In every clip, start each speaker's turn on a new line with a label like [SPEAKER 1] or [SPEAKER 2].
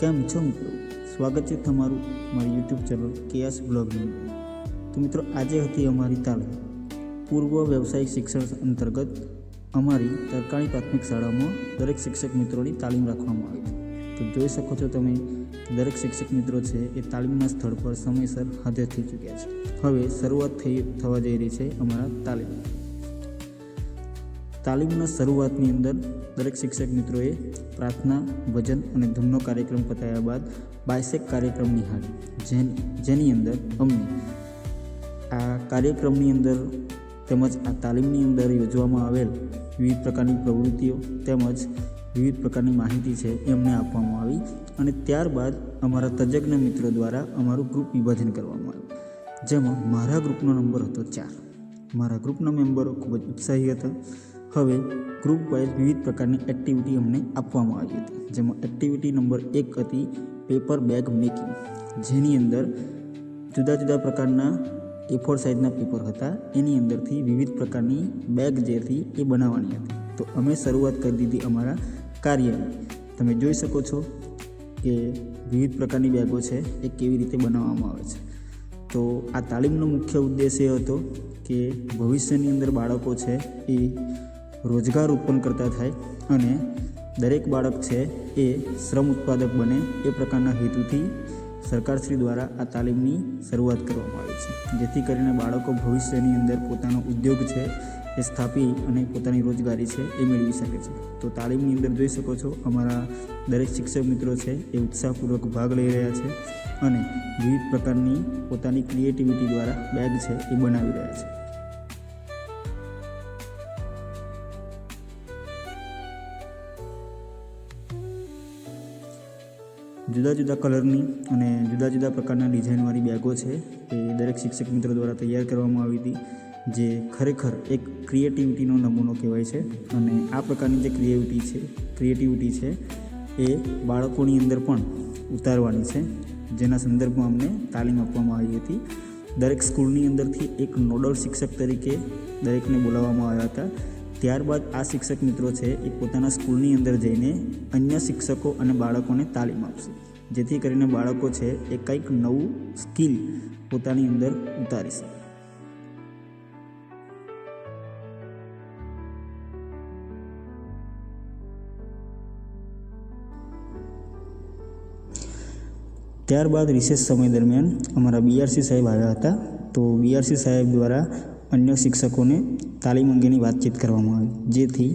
[SPEAKER 1] કેમ છો મિત્રો? સ્વાગત છે તમારું મારી યુટ્યુબ ચેનલ કેએસ બ્લોગની તો મિત્રો, આજે હતી અમારી તાલીમ પૂર્વ વ્યવસાયિક શિક્ષણ અંતર્ગત અમારી તરકાણી પ્રાથમિક શાળામાં દરેક શિક્ષક મિત્રોની તાલીમ રાખવામાં આવી. તો જોઈ શકો છો તમે દરેક શિક્ષક મિત્રો છે એ તાલીમના સ્થળ પર સમયસર હાજર થઈ ચૂક્યા છે. હવે શરૂઆત થઈ, થવા જઈ રહી છે અમારા તાલીમ. તાલીમના શરૂઆતની અંદર દરેક શિક્ષક મિત્રોએ પ્રાર્થના, ભજન અને ધૂનનો કાર્યક્રમ પતાવ્યા બાદ બાયસેક કાર્યક્રમ નિહાળ્યો જેન, જેની અંદર અમને આ કાર્યક્રમની અંદર તેમજ આ તાલીમની અંદર યોજવામાં આવેલ વિવિધ પ્રકારની પ્રવૃત્તિઓ તેમજ વિવિધ પ્રકારની માહિતી છે એ અમને આપવામાં આવી અને ત્યારબાદ અમારા તજજ્ઞ મિત્રો દ્વારા અમારું ગ્રુપ વિભાજન કરવામાં આવ્યું. જેમાં મારા ગ્રુપનો નંબર હતો ચાર. મારા ગ્રુપના મેમ્બરો ખૂબ જ ઉત્સાહી હતા. હવે ગ્રુપ વાઇઝ વિવિધ પ્રકારની એક્ટિવિટી અમને આપવામાં આવી હતી. જેમાં એક્ટિવિટી નંબર એક હતી પેપર બેગ મેકિંગ જેની અંદર જુદા જુદા પ્રકારના એ ફોર સાઇઝના પેપર હતા. એની અંદરથી વિવિધ પ્રકારની બેગ જે હતી એ બનાવવાની હતી. તો અમે શરૂઆત કરી દીધી અમારા કાર્યની. તમે જોઈ શકો છો કે વિવિધ પ્રકારની બેગો છે, એ કેવી રીતે બનાવવામાં આવે છે. તો આ તાલીમનો મુખ્ય ઉદ્દેશ એ હતો કે ભવિષ્યની અંદર બાળકો છે એ રોજગાર ઉત્પન્ન કરતા થાય અને દરેક બાળક છે એ શ્રમ ઉત્પાદક બને એ પ્રકારના હેતુથી સરકારશ્રી દ્વારા આ તાલીમની શરૂઆત કરવામાં આવી છે. જેથી કરીને બાળકો ભવિષ્યની અંદર પોતાનો ઉદ્યોગ છે એ સ્થાપી અને પોતાની રોજગારી છે એ મેળવી શકે છે. તો તાલીમની અંદર જોઈ શકો છો, અમારા દરેક શિક્ષક મિત્રો છે એ ઉત્સાહપૂર્વક ભાગ લઈ રહ્યા છે અને વિવિધ પ્રકારની પોતાની ક્રિએટિવિટી દ્વારા બેગ છે એ બનાવી રહ્યા છે. જુદા જુદા કલરની અને જુદા જુદા પ્રકારના ડિઝાઇનવાળી બેગો છે એ દરેક શિક્ષક મિત્રો દ્વારા તૈયાર કરવામાં આવી હતી. જે ખરેખર એક ક્રિએટિવિટીનો નમૂનો કહેવાય છે અને આ પ્રકારની જે ક્રિએટિવિટી છે ક્રિએટિવિટી છે એ બાળકોની અંદર પણ ઉતારવાની છે. જેના સંદર્ભમાં અમને તાલીમ આપવામાં આવી હતી. દરેક સ્કૂલની અંદરથી એક નોડલ શિક્ષક તરીકે દરેકને બોલાવવામાં આવ્યા હતા. ત્યારબાદ આ શિક્ષક મિત્રો છે, એ પોતાના સ્કૂલની અંદર જઈને અન્ય શિક્ષકો અને બાળકોને તાલીમ આપશે. જેથી કરીને બાળકો છે, એ કંઈક નવું સ્કિલ પોતાની અંદર ઉતારી શકે. ત્યારબાદ રિસેસ સમય દરમિયાન અમારા બીઆરસી સાહેબ આવ્યા હતા. તો બીઆરસી સાહેબ દ્વારા અન્ય શિક્ષકોને તાલીમ અંગેની વાતચીત કરવામાં આવી, જેથી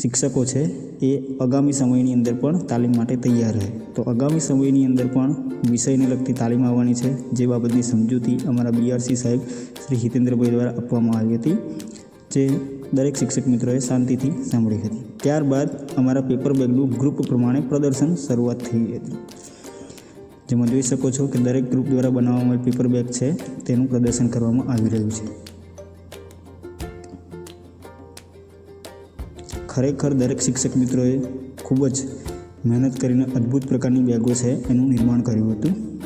[SPEAKER 1] શિક્ષકો છે એ આગામી સમયની અંદર પણ તાલીમ માટે તૈયાર રહે. તો આગામી સમયની અંદર પણ વિષયને લગતી તાલીમ આવવાની છે, જે બાબતની સમજૂતી અમારા બીઆરસી સાહેબ શ્રી હિતેન્દ્રભાઈ દ્વારા આપવામાં આવી હતી, જે દરેક શિક્ષક મિત્રોએ શાંતિથી સાંભળી હતી. ત્યારબાદ અમારા પેપર બેગનું ગ્રુપ પ્રમાણે પ્રદર્શન શરૂઆત થઈ હતી. જેમાં જોઈ શકો છો કે દરેક ગ્રુપ દ્વારા બનાવવામાં આવેલ પેપર બેગ છે, તેનું પ્રદર્શન કરવામાં આવી રહ્યું છે. ખરેખર દરેક શિક્ષક મિત્રોએ ખૂબ જ મહેનત કરીને અદ્ભુત પ્રકારની બેગો છે એનું નિર્માણ કર્યું હતું.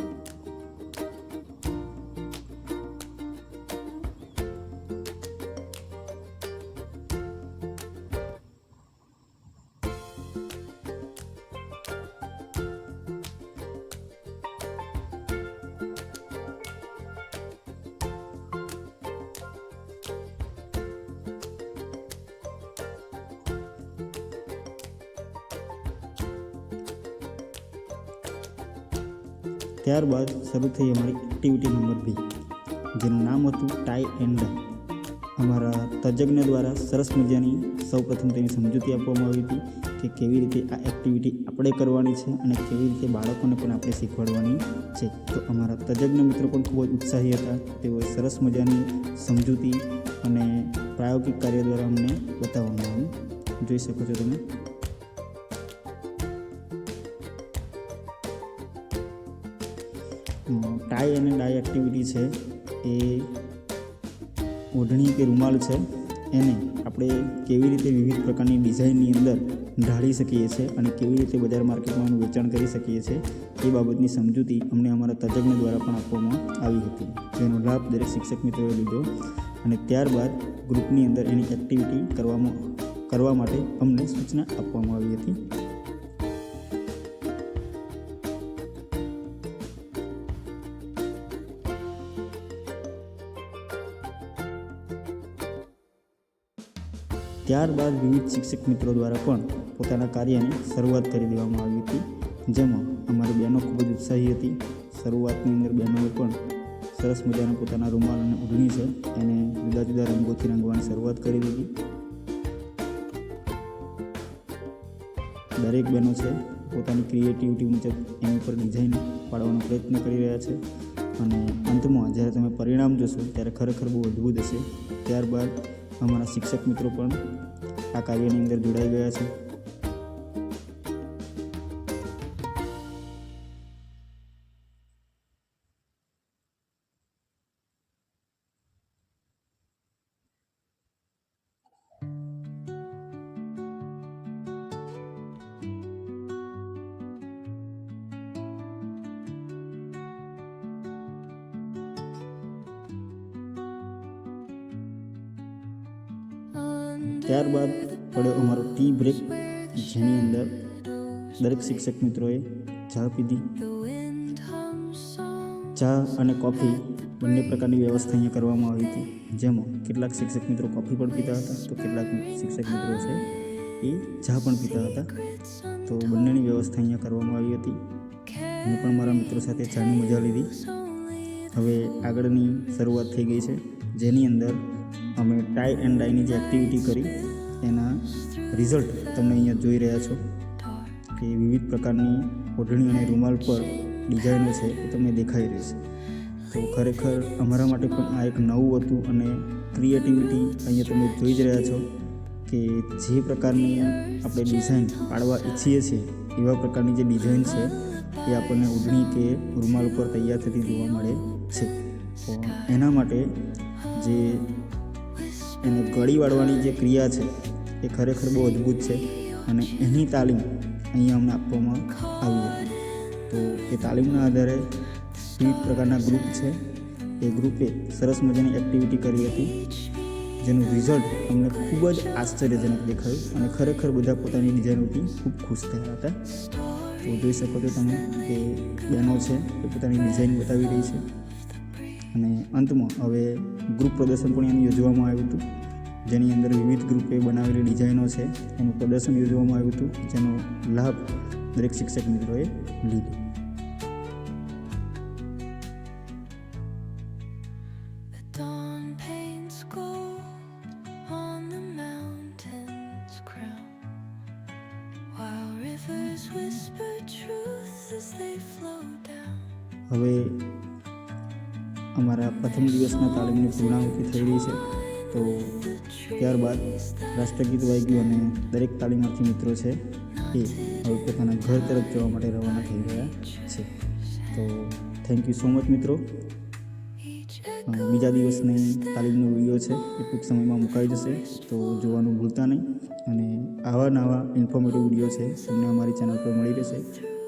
[SPEAKER 1] ત્યારબાદ શરૂ થઈ અમારી એક્ટિવિટી નંબર બી, જેનું નામ હતું ટાઈ એન્ડ અમારા તજજ્ઞ દ્વારા સરસ મજાની સૌપ્રથમ તેની સમજૂતી આપવામાં આવી હતી કે કેવી રીતે આ એક્ટિવિટી આપણે કરવાની છે અને કેવી રીતે બાળકોને પણ આપણે શીખવાડવાની છે. તો અમારા તજજ્ઞ મિત્રો પણ ખૂબ જ ઉત્સાહી હતા. તેઓએ સરસ મજાની સમજૂતી અને પ્રાયોગિક કાર્ય દ્વારા અમને બતાવવામાં આવ્યું. જોઈ શકો છો તમે. ટાઈ અને ડાય એક્ટિવિટી છે એ ઓઢણી કે રૂમાલ છે, એને આપણે કેવી રીતે વિવિધ પ્રકારની ડિઝાઇનની અંદર ઢાળી શકીએ છીએ અને કેવી રીતે બજાર માર્કેટમાં વેચાણ કરી શકીએ છીએ, એ બાબતની સમજૂતી અમને અમારા તજજ્ઞ દ્વારા પણ આપવામાં આવી હતી. જેનો લાભ દરેક શિક્ષક મિત્રોએ લીધો અને ત્યારબાદ ગ્રુપની અંદર એની એક્ટિવિટી કરવામાં, કરવા માટે અમને સૂચના આપવામાં આવી હતી. ત્યારબાદ વિવિધ શિક્ષક મિત્રો દ્વારા પણ પોતાના કાર્યની શરૂઆત કરી દેવામાં આવી હતી. જેમાં અમારી બહેનો ખૂબ જ ઉત્સાહી હતી. શરૂઆતની અંદર બહેનોએ પણ સરસ મજાના પોતાના રૂમાલ અને ઉઢણી છે એને જુદા જુદા રંગોથી રંગવાની શરૂઆત કરી દીધી. દરેક બહેનો છે પોતાની ક્રિએટિવિટી મુજબ એની ઉપર ડિઝાઇન પાડવાનો પ્રયત્ન કરી રહ્યા છે. અને અંતમાં જ્યારે તમે પરિણામ જોશો ત્યારે ખરેખર બહુ અદ્ભુત હશે. ત્યારબાદ અમારા શિક્ષક મિત્રો પણ આ કાર્યની અંદર જોડાઈ ગયા છે. ત્યારબાદ પડ્યો અમારો ટી બ્રેક જેની અંદર દરેક શિક્ષક મિત્રોએ ચા પીધી. ચા અને કોફી બંને પ્રકારની વ્યવસ્થા અહીંયા કરવામાં આવી હતી. જેમાં કેટલાક શિક્ષક મિત્રો કોફી પણ પીતા હતા, તો કેટલાક શિક્ષક મિત્રો છે એ ચા પણ પીતા હતા. તો બંનેની વ્યવસ્થા અહીંયા કરવામાં આવી હતી. મેં પણ મારા મિત્રો સાથે ચાની મજા લીધી. હવે આગળની શરૂઆત થઈ ગઈ છે, જેની અંદર અમે ટાઈ એન્ડ ડાઈની જે એક્ટિવિટી કરી, એના રિઝલ્ટ તમે અહીંયા જોઈ રહ્યા છો કે વિવિધ પ્રકારની ઓઢણી અને રૂમાલ પર ડિઝાઇનો છે એ તમને દેખાઈ રહી તો ખરેખર અમારા માટે પણ આ એક નવું હતું અને ક્રિએટિવિટી અહીંયા તમે જોઈ જ રહ્યા છો કે જે પ્રકારની આપણે ડિઝાઇન પાડવા ઈચ્છીએ છીએ, એવા પ્રકારની જે ડિઝાઇન છે, એ આપણને ઓઢણી કે રૂમાલ ઉપર તૈયાર થતી જોવા મળે છે. તો એના માટે જે એને ગળી વાળવાની જે ક્રિયા છે, એ ખરેખર બહુ અદ્ભુત છે અને એની તાલીમ અહીંયા અમને આપવામાં આવી હતી. તો એ તાલીમના આધારે વિવિધ પ્રકારના ગ્રુપ છે. એ ગ્રુપે સરસ મજાની એક્ટિવિટી કરી હતી, જેનું રિઝલ્ટ અમને ખૂબ જ આશ્ચર્યજનક દેખાયું અને ખરેખર બધા પોતાની ડિઝાઇનોથી ખૂબ ખુશ થયા હતા. તો જોઈ શકો છો તમે કે બહેનો છે, એ પોતાની ડિઝાઇન બતાવી રહી છે. અને અંતમાં હવે ગ્રુપ પ્રદર્શન પણ એનું યોજવામાં આવ્યું હતું. જેની અંદર વિવિધ ગ્રુપે બનાવેલી ડિઝાઇનો છે. એનું પ્રદર્શન યોજવામાં આવ્યું હતું. જેનો લાભ દરેક શિક્ષક મિત્રોએ લીધો. હવે અમારા પ્રથમ દિવસના તાલીમની પૂર્ણાહુતિ થઈ રહી છે. તો ત્યારબાદ રાષ્ટ્રગીત વાગ્યું અને દરેક તાલીમાર્થી મિત્રો છે એ હવે પોતાના ઘર તરફ જવા માટે રવાના થઈ ગયા છે. તો થેન્ક યુ સો મચ મિત્રો. બીજા દિવસની તાલીમનો વીડિયો છે એ ટૂંક સમયમાં મુકાઈ જશે, તો જોવાનું ભૂલતા નહીં. અને આવા નવા ઇન્ફોર્મેટિવ વીડિયો છે તમને અમારી ચેનલ પર મળી રહેશે.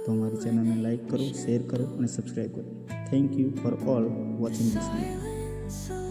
[SPEAKER 1] તો અમારી ચેનલને લાઈક કરો, શેર કરો અને સબસ્ક્રાઈબ કરો. Thank you for all watching this video